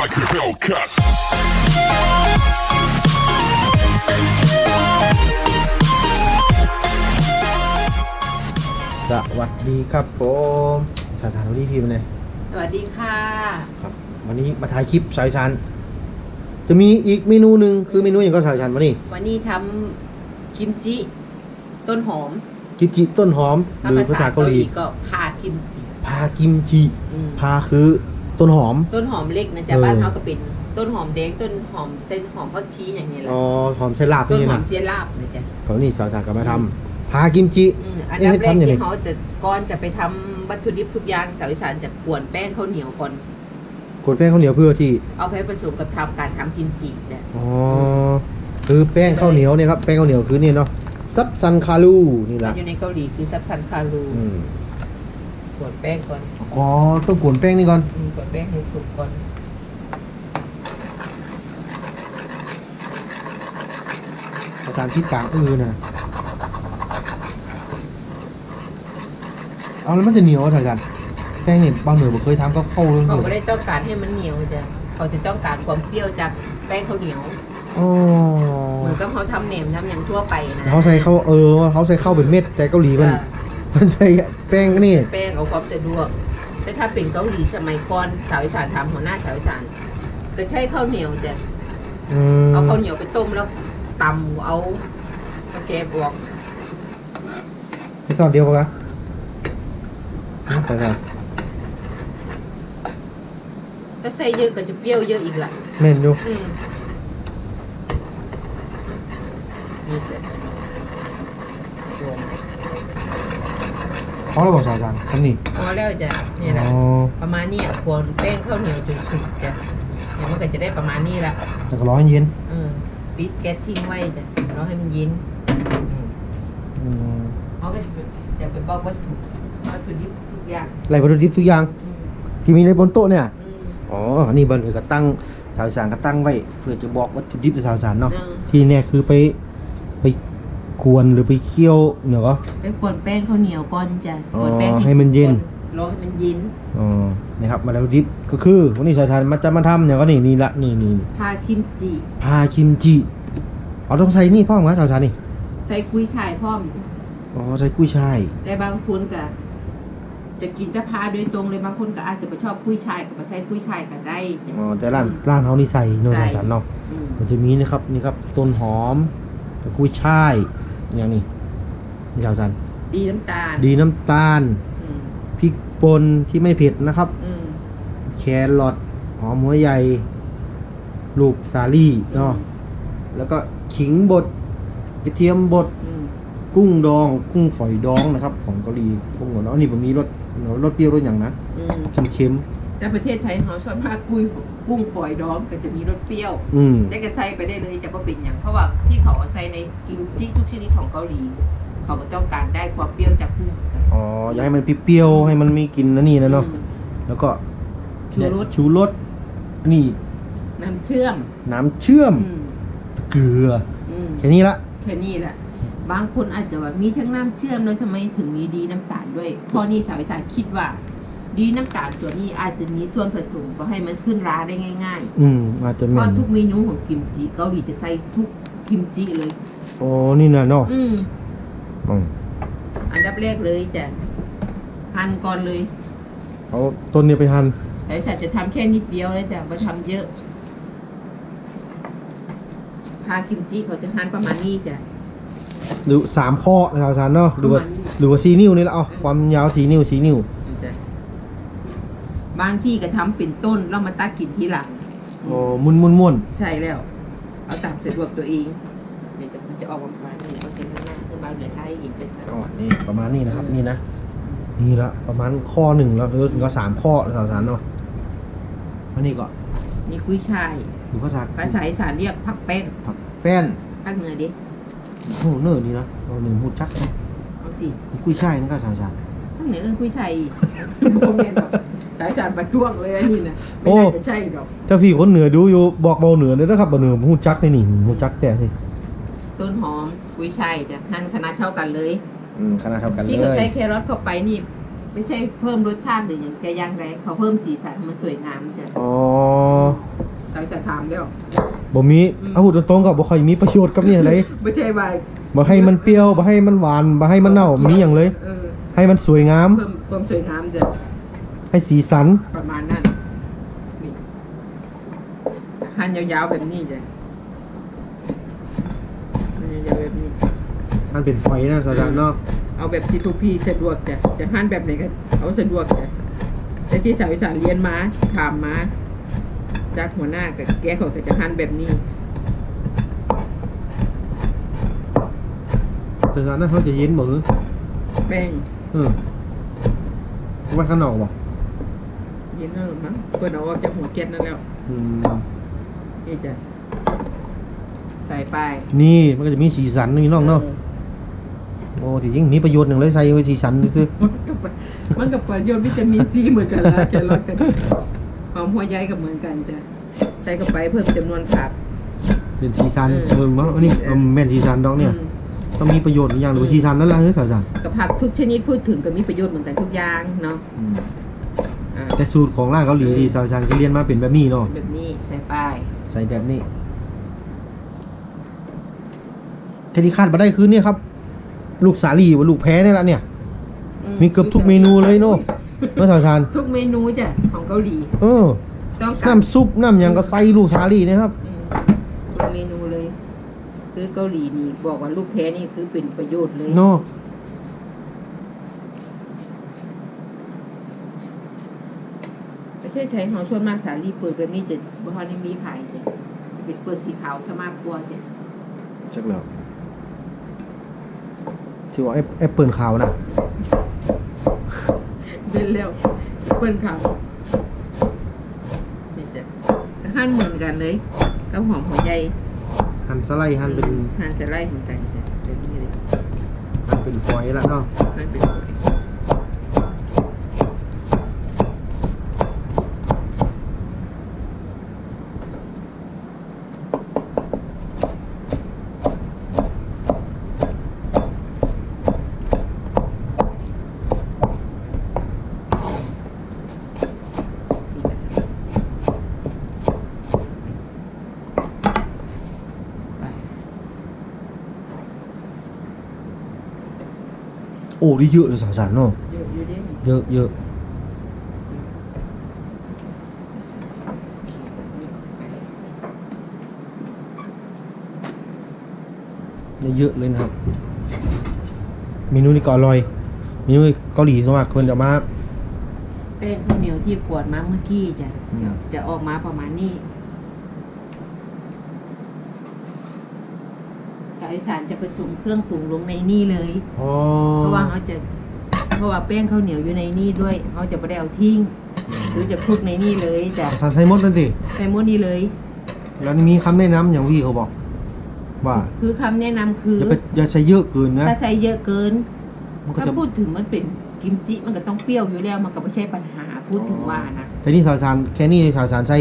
like a Hellcat. สวัสดีครับผมสายสารวันนี้พี่มันเลยสวัสดีค่ะ ครับ วันนี้มาถ่ายคลิปสายสารจะมีอีกเมนูหนึ่งคือเมนูอย่างก็สายสารวันนี้วันนี้ทำกิมจิ ต้นหอมกิมจิต้นหอมหถ้ารือภาภาษาษาเกาเกาหหลีลีก็พากิมจิ พากิมจิ อืมพาคือ ต้นหอม ต้นหอมเล็กนะจ๊ะเออ บ้านเขาก็เป็นต้นหอมแดงต้นหอมเส้นหอมผักชีอย่างนี้แหละอ๋อหอมใส่ลาบต้นนี่หอมนะเสียลาบนะจ๊ะเขานี่สายสารก็มาทำพากิมจิ อืมอันเอ๊ะดับแรกทำยังไง ที่เขาจะก่อนจะไปทำวัตถุดิบทุกอย่างสาวอีสานจะกวนแป้งข้าวเหนียวก่อนกดแป้งข้าวเหนียวเพื่อที่เอาไปผสมกับทำการทำกิมจิจ้ะอ๋อคือแป้งข้าวเหนียวเนี่ยครับแป้งข้าวเหนียวคือนี่เนาะซับซันคารูนี่แหละอยู่ในเกาหลีคือซับซันคารู อืม กวนแป้งก่อนอ๋อต้องกวนแป้งนี่ก่อนอืมกวนแป้งให้สุกก่อนภาษาที่กลางอือนะเอาแล้วมันจะเหนียวถ่ายกันแป้งเนี่ยบางเหนือผมเคยทำก็เข้าเลยเขาไม่ได้ต้องการให้มันเหนียวจ้ะเขาจะต้องการความเปรี้ยวจากแป้งข้าวเหนียวอ๋อเหมือนกับเขาทำแหนมทำอย่างทั่วไปนะเขาใส่เข้าเออเขาใส่เข้าเป็นเม็ดแต่เกาหลีมันจ้ะมันใส่ แป้งนี่ แป้งเอาความสะดวก แต่ถ้าเป็นเกาหลีสมัยก่อนสาวอีสานทำหัวหน้าสาวอีสานก็ใช้ข้าวเหนียวจ้ะอืมเอาข้าวเหนียวไปต้มแล้วตำเอาตะแกบออกไม่สอบเดียวปะคะแต่ละถ้าใส่เยอะก็จะเปรี้ยวเยอะอีกละแม่นอยู่อืมนี่จ้ะส่วน เขาเราบอกสายจานทำนี่พอแล้วจ้ะนี่แหละอ๋อประมาณนี้อะควรแป้งข้าวเหนียวจนสุกจ้ะเดี๋ยวมันก็จะได้ประมาณนี้ละแต่ก็ร้อนเย็นเออปิดแก๊สทิ้งไว้จ้ะรอให้มันเย็นอืมอืมเขาก็จะไปจะไปบอกวัตถุวัตถุดิบทุกอย่างไรวัตถุดิบทุกอย่างอืมที่มีในบนโต๊ะเนี่ย อืม อ๋อ นี่บันเอก็ตั้งสาวสารก็ตั้งไว้ เพื่อจะบอกวัตถุดิบในสาวสารเนาะเออที่เนี่ยคือไปไป กวนหรือไปเคี่ยวเนาะก็ไปกวนแป้งข้าวเหนียวก่อนจ้ะอ๋อกวนแป้งให้มันเย็นสุกก่อรอให้มันเย็นอ๋อนะครับมาแล้วดิบก็คือวันนี้สาวสารมาจะมาทำอย่างก็นี่นี่ละนี่นี่พาคิมจิพาคิมจิเอาต้องใส่นี่พ่อมั้สาวสารนี่ใส่กุ้ยช่ายพร้อมจ้ะอ๋อใส่กุ้ยช่ายแต่บางคนก็จะกินจะพาโดยตรงเลยบางคนก็อาจจะไปชอบกุ้ยช่ายก็ไปใส่กุ้ยช่ายก็ได้จ้ะอ๋อแต่ร้านร้านเขานี่ใส่เนาะใส่สาวสารเนาะอืมก็จะมีนะครับนี่ครับต้นหอมกุ้ยช่าย อย่างนี้นี่สาวสารดีน้ำตาลดีน้ำตาลอืมพริกป่นที่ไม่เผ็ดนะครับ อืม แครอทหอมหัวใหญ่ ลูกสาลี่เนาะ แล้วก็ขิงบดกระเทียมบด อืมกุ้งดอง กุ้งฝอยดองนะครับ ของเกาหลีพวกเนาะอันนี้ผมมีรสรสเปรี้ยวรสอย่างนะอืมเค็ม แต่ประเทศไทยเขาชอบมากกุ้ยกุ้งฝอยดองก็จะมีรสเปรี้ยวๆอืม ได้ก็ใส่ไปได้เลยจะก็เป็นอย่างเพราะว่าที่เขาเอาใส่ในกิมจิทุกชนิดของเกาหลี เขาก็ต้องการได้ความเปรี้ยวจากกุ้งกันอ๋อ อยากให้มันเปรี้ยวๆให้มันมีกลิ่นนะนี่นะเนาะ อืม แล้วก็ชูรส ชูรส นี่น้ำเชื่อม น้ำเชื่อม อืมเกลือ อืม แค่นี้ละ แค่นี้แหละ บางคนอาจจะว่ามีทั้งน้ำเชื่อมแล้วทำไมถึงมีดีน้ำตาลด้วยข้อนี้สาวอีสานคิดว่า ดีน้ำตาลตัวนี้อาจจะมีส่วนผสมเพื่อให้มันขึ้นราได้ง่ายอืมอาจจะๆ เพแม่ราะนทุกเมนูของกิมจิเกาหลีจะใส่ทุกกิมจิเลย โอ้นี่นะเนาะอืม อืมอันดับแรกเลยจะหั่นก่อนเลยเอาต้นนี้ไปหั่นแต่ฉันจะทำแค่นิดเดียวแล้วจ้ะมาทำเยอะ พากิมจิเขาจะหั่นประมาณนี้จ้ะ ดูสามข้อนะครับอาจารย์เนาะดูว่าประมาณนี้ ดูว่าสีนิ้วนี่ละเอาความยาวสีนิ้วสีนิ้วนี่จ้ะ บางที่ก็ทำเป็นต้นแล้วมาตัดกินทีหลังโอ้มุนมุนมุนใช่แล้ว เอาตามสะดวกตัวเองเดี๋ยวจะมันจะออกมาประมาณนี้เอาเส้นข้างหน้าเพื่อเบาเหนือใช้เห็นชัดอ๋อนี่ประมาณนี้นะครับนี่นะ นี่ละประมาณข้อหนึ่งแล้วเออก็สามข้อนะครับอาจารย์เนาะอันนี้ก็ๆนี่กุ้ยช่ายดูภาษาภาษาอีสานเรียกผักเป็นผักแป้นภาคเหนือดิโอ้โหเนื้อนี่นะเราหนึ่งหูจักนะเอาจริงนี่กุ้ยช่ายนะครับอาจารย์ภาคเหนือเอิ้นกุ้ยช่ายอีกโมเมนต์แบบ สายสารประท้วงเลยอันนี้นะไม่น่าจะใช่หรอกถ้าพี่คนเหนือดูอยู่บอกเบาเหนือเลยนะครับเบาเหนือหูจักในนี่หูจักแต่สิต้นหอมกุ้ยช่ายจะหั่นขนาดเท่ากันเลยอืมขนาดเท่ากันเลที่เขายใส่แครอทเข้าไปนี่ไม่ใช่เพิ่มรสชาติหรืออย่างจะอย่างไรเขาเพิ่มสีสันให้มันสวยงามจ้ะอ๋อแล้วบ่มีเอาพูดตรงๆก็บ่ค่อยมีประโยชน์กับนี่เลยไม่ใช่ว่าบ่ให้มันเปรี้ยวบ่ให้มันหวานบ่ให้มันเน่ามีหยังเลยเออให้มันสวยงามเพิ่มความสวยงามจะ ให้สีสัน ประมาณนั้นนี่หั่นยาวๆแบบนี้จ้ะหั่นยาวๆแบบนี้ มันเป็นฝอยนะสาจารย์เนาะเอาแบบที่ทุกพี่สะดวกจ้ะจะหั่นแบบไหนก็เอาสะดวกจ้ะแต่ที่สาวอีสานเรียนมาถามมา จากหัวหน้ากับแกเขาก็จะหั่นแบบนี้สาจารย์นั้นเขาจะเย็นบ่หือแป้งเออไว้ข้างนอกบ่เย็ นแล้วหรือมั้งเปิดเอาออกจากหัวแก๊สนั่นแล้วอืมนี่จ้ะใส่ไปนี่มันก็จะมีสีสันนี่น้องเนาะโอ้ที่จริงมีประโยชน์หนึ่งเลยใส่ไว้สีสันซื่อมันกับมันกับประโยชน์วิตามินซีเหมือนกันละแครอทกันหอมหัวใยกับเหมือนกันจ้ะใส่เข้าไปเพิ่มจำนวนผักๆเป็นสีสันเออเออมาอันนี้เอาแม่นสีสันดอกเนี่ยอืมต้องมีประโยชน์อีกอย่างหรือสีสันนั่นแหละเฮ้ยสาจารย์กับผักทุกชนิดพูดถึงก็มีประโยชน์เหมือนกันทุกอย่างเนาะอ่า แต่สูตรของร้านเกาหลีที่สาจารย์ก็เรียนมาเป็นแบบนี้เนาะแบบนี้ใส่ไปใส่แบบนี้ทีนี้คาดมาได้คือเนี่ยครับ ลูกสาลีว่าลูกแพ้นี่ละเนี่ยอืมีเกือบทุกเมนูเลยเนาะเนาะสาจารย์ทุกเมนูจ้ะของเกาหลีเออต้องการน้ำซุปน้ำหยังก็ใส่ลูกสาลีนะครับอืมทุกเมนูเลย คือเกาหลีนี่บอกว่าลูกแพ้นี่คือเป็นประโยชน์เลยเนาะ ประเทศไทยเขาส่วนมากสาลีเปลือกแบบนี้จะบ่ค่อยได้มีขายจ้ะจะเป็นเปลือกสีขาวซะมากกว่าจ้ะชักแล้วที่ว่าแอปแอปเปิลขาวนะเป็นแล้วเปิ้นขาวนี่จ้ะก็หั่นเหมือนกันเลยกับหอมหัวใหญ่หั่นสไลด์หั่นเป็นหั่นสไลด์เหมือนกันจ้ะแบบนี้เลยหั่นเป็นฝอยละเนาะหั่นเป็นฝอยนี่ อ้นี่เยอะเลยสาวสารเนาะเยอะอยู่เด้เยอะเยอะเนี่ยเยอะเลยนะครับเมนูนี้ก็อร่อยเมนูเกาหลีสวนมากคนจะมาแป้งข้าวเหนียวที่กวดมาเมื่อกี้จ้ะอืมจะจะออกมาประมาณนี้ สายสารจะผสมเครื่องปรุงลงในนี่เลยอ๋อเพราะว่าเขาจะเพราะว่าแป้งข้าวเหนียวอยู่ในนี่ด้วยเขาจะไม่ได้เอาทิ้ง หรือจะคลุกในนี่เลยจ้ะสารใช้มดนั่นสิใส่หม้นี่เลย แล้วมีคำแนะนำอย่างพี่เขาบอก ว่าคือคำแนะนำคืออย่าไปอย่าใช้เยอะเกินนะ ถ้าใส่เยอะเกิน มันก็ถ้าจะพูดถึงมันเป็นกิมจิมันก็ต้องเปรี้ยวอยู่แล้วมันก็ไม่ใช่ปัญหาพูดถึงว่านะแต่นี่สาวสารแค่นี้สาวสารใส่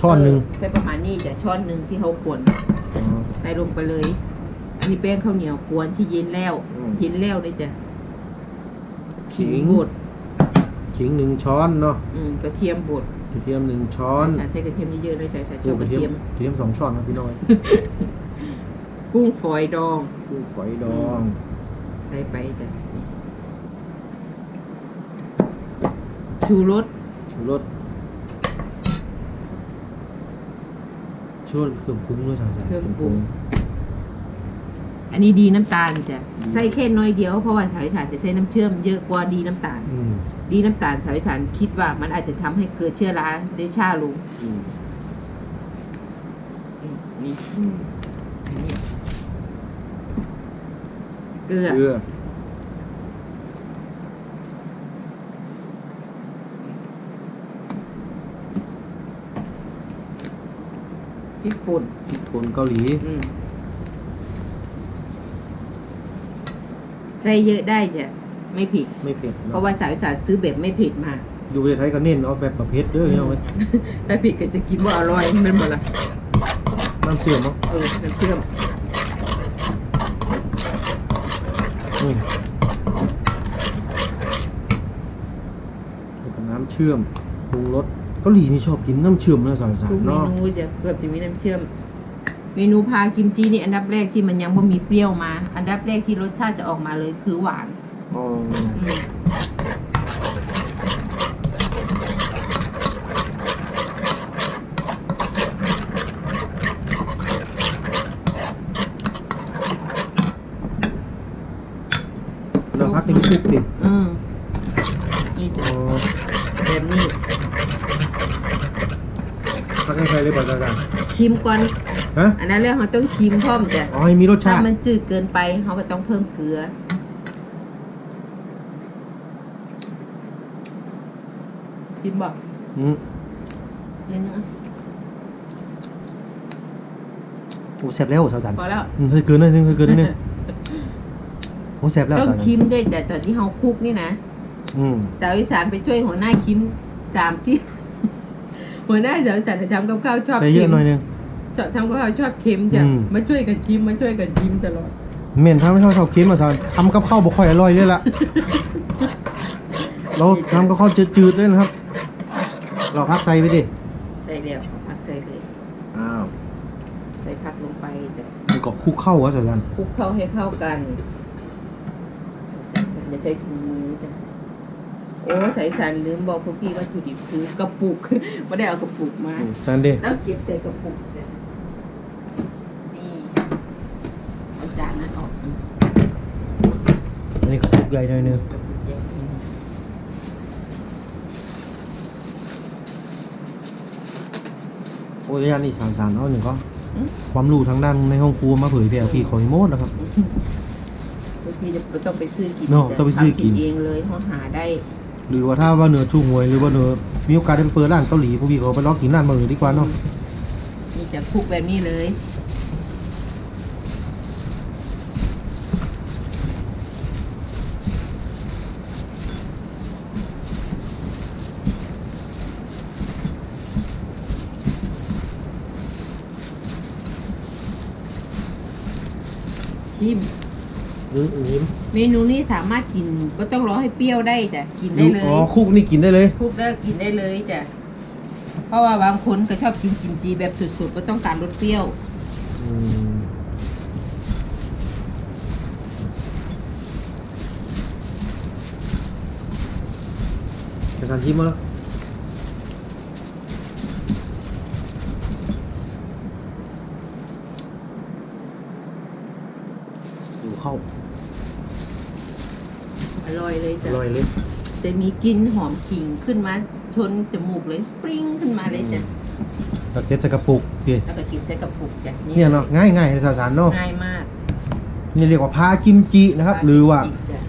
ช้อนหนึ่งเใส่ประมาณนี้จะช้อนหนึ่งที่เขากวนอ๋อใส่ลงไปเลยอั นนี้แป้งข้าวเหนียวกวนที่เย็นแล้วอืม เย็นแล้วเลยจ้ะขิงขิงบดขิงหนึ่งช้อนเนาะอืมกระเทียมบดกระเทียมหนึ่งช้อนใส่ใส่กระเทียมเยอะๆเลยใส่ใส่ชอบกระเทียม กระเทียมสองช้อนนะพี่น้อยกุ้งฝอยดอง กุ้งฝอยดองใส่ไปจ้ะนี่ชูรสชูรสชูรสเครื่องปรุงด้วยสาวสารเครื่องปรุง อันนี้ดีน้ำตาลจ้ะใส่แค่น้อยเดียวเพราะว่าสายสารจะใส่น้ำเชื่อมเยอะกว่าดีน้ำตาล อืมดีน้ำตาลสายสารคิดว่ามันอาจจะทำให้เกิดเชื้อราได้ช้าลงอืมอืมนี่อืมอันนี้เกลือ เกลือพริกป่นพริกป่นเกาหลี อืม ส่เยอะได้จ้ะไม่ผิด ไม่เผ็ดเพเนาะราะว่าสายสารซื้อแบบไม่เผ็ดมา อยู่ประเทศไทยก็เน้นเอาแบบประเภทเด้อพี่น้องเว้ยแต่ผิดก็จะกินว่าอร่อยมันหมดละน้ำเชื่อมเนาะเออน้ำเชื่อมอืมแล้วก็น้ำเชื่อมปรุงรสเกาหลีนี่ชอบกินน้ำเชื่อมนะสาวสารทุกเมเนาะนูจะเกือบจะมีน้ำเชื่อม เมนูพากิมจินี่อันดับแรกที่มันยังบ่มีเปรี้ยวมา อันดับแรกที่รสชาติจะออกมาเลยคือหวานอ๋ออืมแล้วพักนี่คลุกดิอืมนี่จะอ๋อแบบนี้พักให้ใครเลยบ่สาวสารชิมก่อน ฮะอันนั้นเรื่องเขาต้องชิมพร้อมจ้ะอ๋อให้มีรสถ้าชาติ มันจืดเกินไปเขาก็ต้องเพิ่มเกลือ ชิมบอกอืมเดี๋ยวนึงอะโอ้แซ่บแล้วสาวสารพอแล้ว อืมเคยเกินนะเคยเกินนิดนึงโอ้แซ่บแล้วต้องสาวสารชิมด้วยแต่ตอนที่เขาคลุกนี่นะอืมสาวอีสานไปช่วยหัวหน้าคิมสามที่ หัวหน้าสาวอีสานจะทำกับข้าวชอบใส่เยเค็อะมหน่อยนึง ชอบทำกับข้าวชอบเค็มจ้ะอืม มาช่วยกันชิมมาช่วยกันชิมตลอด เม่นถ้าไม่ชอบข้าวเค็มอะสาวทำกับข้าวบ่ค่อยอร่อยเลยล่ะ เราทำกับข้าวจืดๆเลยนะครับ เราพักใส่ไปดิ ใส่แล้วเอาผักใส่เลยอ้าวใส่ผักลงไปจ้ะมันก็คลุกเข้าวะสาวสารคลุกเข้าให้เข้ากันอย่าใช้ถุงมือจ้ะโอ้สายสันลืมบอกพวกพี่วัตถุดิบคือกระปุก ไม่ได้เอากระปุกมาอืมสารดิ แล้วเก็บใส่กระปุกจ้ะนี่เอาจานนั้นออก อันนี้ ก็คลุกใหญ่หน่อยนึงกระปุกใหญ่อืมโอ้ยอันนี้สารสารเอาหนึ่งก็ความรู้ทางด้านในห้องครัวมาเผยแพร่พี่ขอให้หมดนะครับพวกพี่จะไม่ต้องไปซื้อกินเนอะจ้ะต้องไปซื้อกินทำเองเลยเขาหาได้ หรือว่าถ้าว่าเนื้อชูหวยหรือว่าเนื้อมีโอกาสได้ไปเปิดร้านเกาหลีพวกพี่เขาไปลองกินร้านมือดีกว่าเนาะนี่จะคลุกแบบนี้เลย ชิม อืมยิ้มเมนูนี้สามารถกินก็ต้องรอให้เปรี้ยวได้จ้ะกินได้เลอ๋อยคลุกนี่กินได้เลย คลุกแล้วกินได้เลยจ้ะเพราะว่าบางคนก็ชอบกินกิมจีแบบสุดๆก็ต้องการรสเปรี้ยว อืมจะทานชิมมาแล้ว เข้าอร่อยเลยอจ้ะร่อยเลยจะมีกลิ่นหอมขิงขึ้นมา ชนจมูกเลยปริ้งขึ้นมาเลยจ้ะเราเก็บใส่กระปุกพี่แล้วก็กินใส่กระปุกจ้ะเนี่ยเนาะง่ายง่ายๆสาวสารเนาะง่ายมากนี่เรียกว่าพากิมจินะครับ หรือว่าจิกจ้ะ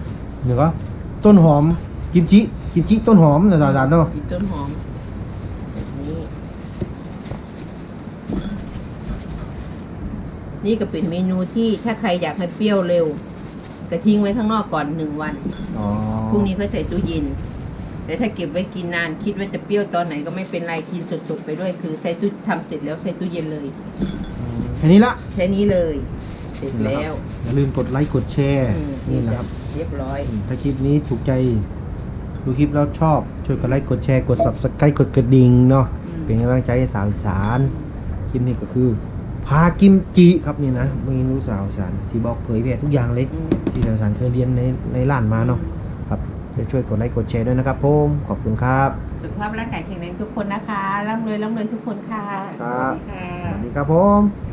หรือว่าต้นหอมกิมจิกิมจิต้นหอมนะสาวสารเนาะจิต้นหอมแบบนี้ นี่ก็เป็นเมนูที่ถ้าใครอยากให้เปรี้ยวเร็วก็ทิ้งไว้ข้างนอกก่อนหนึ่งวันอ๋อพรุ่งนี้ค่อยใส่ตู้เย็น แต่ถ้าเก็บไว้กินนานคิดว่าจะเปรี้ยวตอนไหนก็ไม่เป็นไรกินสดๆไปด้วย คือใส่ตู้ทำเสร็จแล้วใส่ตู้เย็นเลย แค่นี้ละแค่นี้เลย เสร็จแล้วอย่าลืมกดไลค์กดแชร์อืมนี่นะครับเรียบร้อย ถ้าคลิปนี้ถูกใจดูคลิปแล้วชอบช่วยกดไลค์กดแชร์กด subscribe กดกระดิ่งเนาะอืม เป็นกำลังใจให้สาวอีสารคลิปนี้ก็คือ พากิมจิครับนี่นะเมนูสาวอีสารที่บอกเผยแพร่ทุกอย่างเลย อืม ที่สาวอีสารเคยเรียนในในร้านมาเนาะครับจะช่วยกดไลค์กดแชร์ด้วยนะครับผมขอบคุณครับ สุขภาพร่างกายแข็งแรงทุกคนนะคะร่ำรวยร่ำรวยทุกคนค่ะครับ สวัสดีค่ะ สวัสดีครับผม